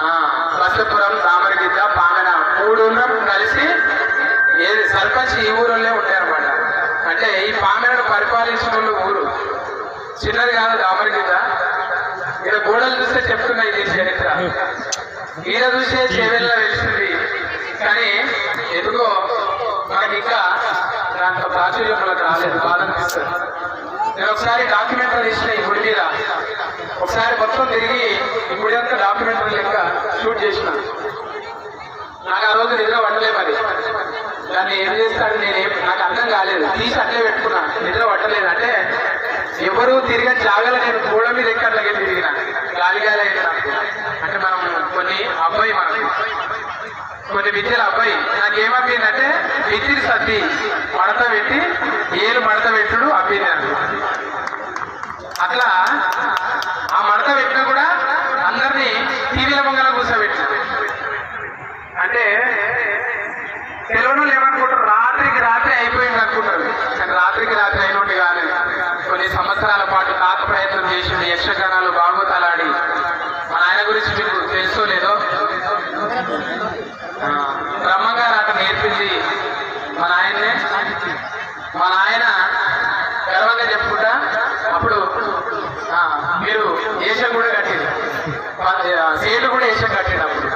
ఆ, బసపురం రామరిగిద్ద పామెన మూడు కలిసి ఏది సర్పంచ్ ఈ ఊరులోనే ఉంటారన్నమాట. అంటే ఈ పామెనను పరిపాలించిన వాళ్ళు ఊరు. చిన్నది కాదు రామరిగిద్ద ఇక్కడ గోడలు చూస్తే చెప్తున్నాయి ఇది చరిత్ర. ఈయన చూసే చెవెల్లా వెళ్తుంది కానీ ఎందుకో మనకి ఇంకా దాంట్లో ప్రాచుర్యం మనకు రాలేదు. బాధ అనిపిస్తుంది. నేను ఒకసారి డాక్యుమెంటరీ తీసిన ఈ గుడి మీద. ఒకసారి మొత్తం తిరిగి ఈ గుడి డాక్యుమెంటరీ లెక్క షూట్ చేసిన. నాకు ఆ రోజు నిద్ర పట్టలే మరి. దాన్ని ఏం చేస్తాడు నేను నాకు అర్థం కాలేదు. తీసి అట్లే పెట్టుకున్నా. నిద్ర పట్టలేదు. అంటే ఎవరు తిరిగే జాగాలో నేను గోడ మీద ఎక్కట్లగే తిరిగిన. గాలి గాలి అంటే మనం కొన్ని అబ్బాయి మనం కొన్ని విద్యల అబ్బాయి. నాకు ఏమబ్బిందంటే విద్యుత్ సర్ది మడత పెట్టి ఏలు మడత పెట్టుడు అబ్బింది అట్లా మా నాయన గర్వంగా చెప్పుకుంటా అప్పుడు మీరు దేశం కూడా కట్టింది సేలు కూడా దేశం కట్టింది అప్పుడు.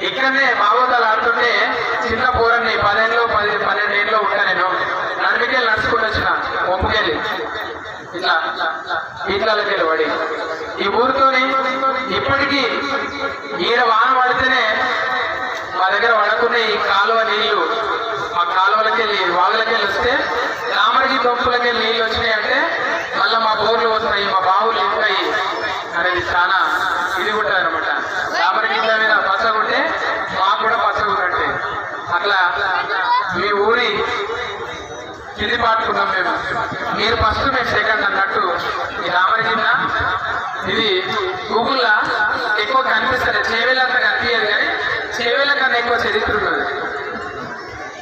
ఇక్కడనే భాగవతాలు ఆడుతుంటే చిన్న పూరన్ని పదేళ్ళు పది పన్నెండేళ్ళు ఉంటా నేను. నడిమికెళ్ళి నడుచుకుంటూ వచ్చిన ఒప్పుకెళ్ళి ఇట్లా ఇట్లకి వెళ్ళి పడి. ఈ ఊరితోని ఇప్పటికీ ఈడ వాన పడితేనే మా దగ్గర పడకునే ఈ కాలువ నీళ్ళు ఆ కాలువలకి వెళ్ళి వాగులకి వెళ్ళి వస్తే రామడికి దొంపులకి నీళ్ళు వచ్చినాయి అంటే మళ్ళీ మా బోర్లు వస్తాయి మా బావులు ఉంటాయి అనేది చాలా ఇది కూడా అనమాట రామడికి మీద పచ్చగుంటే మాకు కూడా పచ్చగుంటే అట్లా మీ ఊరి ఇది పాడుకున్నాం మేము. మీరు ఫస్ట్ మేము సెకండ్ అన్నట్టు ఈ రామడి జిల్లా ఇది గూగుల్లో ఎక్కువ కనిపిస్తుంది చేవేలంత కనిపించదు కానీ చేవేల కన్నా ఎక్కువ చరిత్ర ఉన్నది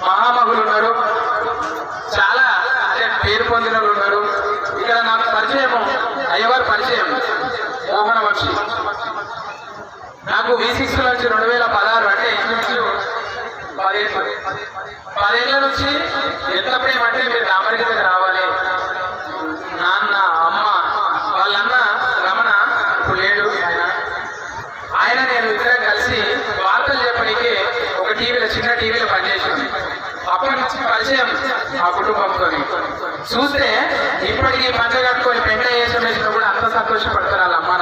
మహామహులు ఉన్నారు చాలా అంటే పేరు ఉన్నారు ఇక్కడ నాకు పరిచయం అయ్యవారి పరిచయం మోహన వంశీ నాకు వి సిక్స్ నుంచి రెండు వేల పదహారు అంటే ఇంచుమించు పదేళ్ళు. పదేళ్ళ నుంచి ఎంత ప్రేమ అంటే మీరు రామరిగి దగ్గర రావాలి. నాన్న అమ్మ వాళ్ళన్న రమణ ఇప్పుడు లేడు ఆయన. ఆయన నేను ఇద్దరం కలిసి వార్తలు చెప్పడానికి ఒక టీవీలో చిన్న టీవీలో పనిచేసాను అప్పటి నుంచి పరిచయం ఆ కుటుంబంతో. చూస్తే ఇప్పటికీ పంచ కట్టుకొని పెంట కూడా అంత సంతోషపడతారు వాళ్ళ అమ్మ